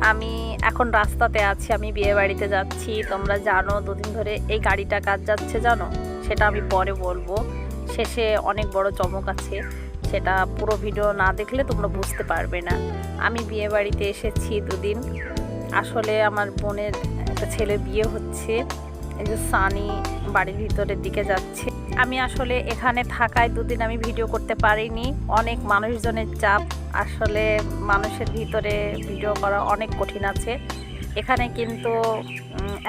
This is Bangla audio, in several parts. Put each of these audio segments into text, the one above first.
আমি এখন রাস্তাতে আছি, আমি বিয়ে বাড়িতে যাচ্ছি। তোমরা জানো দুদিন ধরে এই গাড়িটা কাজ যাচ্ছে জানো? সেটা আমি পরে বলব। শেষে অনেক বড় চমক আছে। সেটা পুরো ভিডিও না দেখলে তোমরা বুঝতে পারবে না। আমি বিয়ে বাড়িতে এসেছি দুদিন। আসলে আমার বোনের একটা ছেলের বিয়ে হচ্ছে। এই যে সানি বাড়ির ভিতরের দিকে যাচ্ছে। আমি আসলে এখানে থাকায় দুদিন আমি ভিডিও করতে পারিনি। অনেক মানুষজনের চাপ, আসলে মানুষের ভিতরে ভিডিও করা অনেক কঠিন আছে। এখানে কিন্তু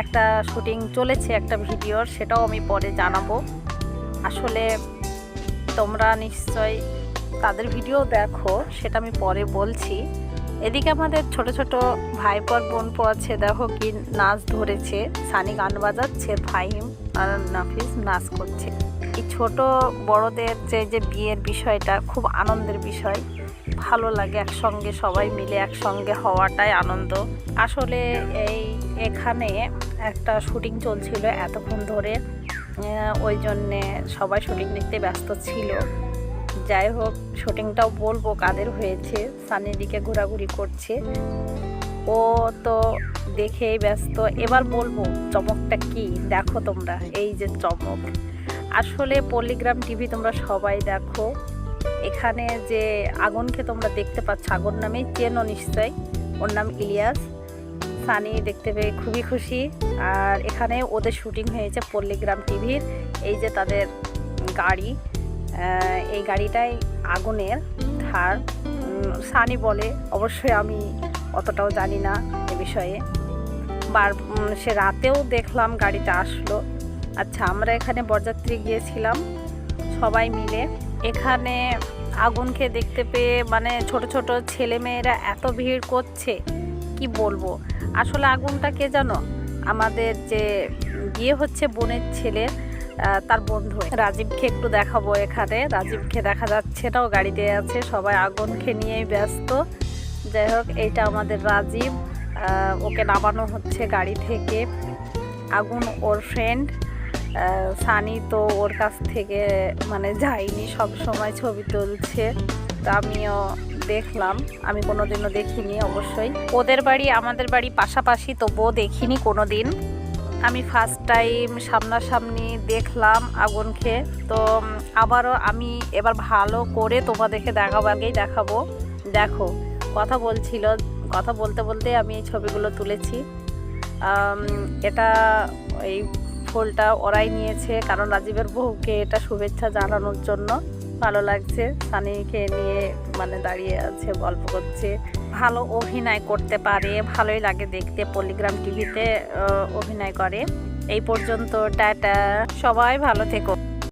একটা শুটিং চলেছে একটা ভিডিওর, সেটাও আমি পরে জানাব। আসলে তোমরা নিশ্চয় তাদের ভিডিও দেখো, সেটা আমি পরে বলছি। এদিকে আমাদের ছোট ছোট ভাইপর বোনপো আছে, দেখো কি নাচ ধরেছে। সানি গান বাজাচ্ছে, ফাহিম আর নাফিস নাচ করছে। এই ছোট বড়দের যে যে বিয়ের বিষয়টা খুব আনন্দের বিষয়। ভালো লাগে একসঙ্গে সবাই মিলে একসঙ্গে হওয়াটাই আনন্দ। আসলে এই এখানে একটা শুটিং চলছিল এতক্ষণ ধরে। ওই জন্যে সবাই শুটিং দেখতে ব্যস্ত ছিল। যাই হোক, শুটিংটাও বলব কাদের হয়েছে। সানির দিকে ঘোরাঘুরি করছে। ও তো দেখেই ব্যস্ত। এবার বলব, চমকটা কি? দেখো তোমরা, এই যে চমক। আসলে পল্লিগ্রাম টিভি তোমরা সবাই দেখো। এখানে যে আগুনকে তোমরা দেখতে পাচ্ছ, আগুন নামেই চেনো নিশ্চয় ওর নাম ইলিয়াস। সানি দেখতে পেয়ে খুবই খুশি। আর এখানে ওদের শুটিং হয়েছে পল্লিগ্রাম টিভির। এই যে তাদের গাড়ি এই গাড়িটাই আগুনের ধার। সানি বলে, অবশ্যই আমি অতটাও জানি না এ বিষয়ে। বার সে রাতেও দেখলাম গাড়িটা আসলো। আচ্ছা আমরা এখানে বরযাত্রী গিয়েছিলাম, সবাই মিলে। এখানে আগুনকে দেখতে পেয়ে মানে ছোট ছোট ছেলে মেয়েরা এত ভিড় করছে, কি বলব? আসলে আগুনটা কে জানো? আমাদের যে বিয়ে হচ্ছে বোনের ছেলে তার বন্ধু। রাজীবকে একটু দেখাবো এখানে। রাজীবকে দেখা যাচ্ছে নাও গাড়িতে আছে। সবাই আগুনকে নিয়েই ব্যস্ত। যাই হোক, এইটা আমাদের রাজীব। ওকে নামানো হচ্ছে গাড়ি থেকে। আগুন ওর ফ্রেন্ড সানি তো ওর কাছ থেকে মানে যায়নি, সব সময় ছবি তুলছে। তো আমিও দেখলাম, আমি কোনোদিনও দেখিনি অবশ্যই। ওদের বাড়ি আমাদের বাড়ি পাশাপাশি, তবুও দেখিনি কোনো দিন আমি ফার্স্ট টাইম সামনাসামনি দেখলাম আগুনকে। তো আবারও আমি এবার ভালো করে তোমাদেরকে দেখাবো, আগেই দেখাবো। দেখো, কথা বলছিল, কথা বলতে বলতে আমি এই ছবিগুলো তুলেছি। এটা এই ফুলটা ওরাই নিয়েছে। কারণ রাজীবের বউকে এটা শুভেচ্ছা জানানোর জন্য ভালো লাগছে। সানিকে নিয়ে মানে দাঁড়িয়ে আছে, গল্প করছে। ভালো অভিনয় করতে পারে, ভালোই লাগে দেখতে। পলিগ্রাম টিভিতে অভিনয় করে। এই পর্যন্ত, টাটা। সবাই ভালো থেকো।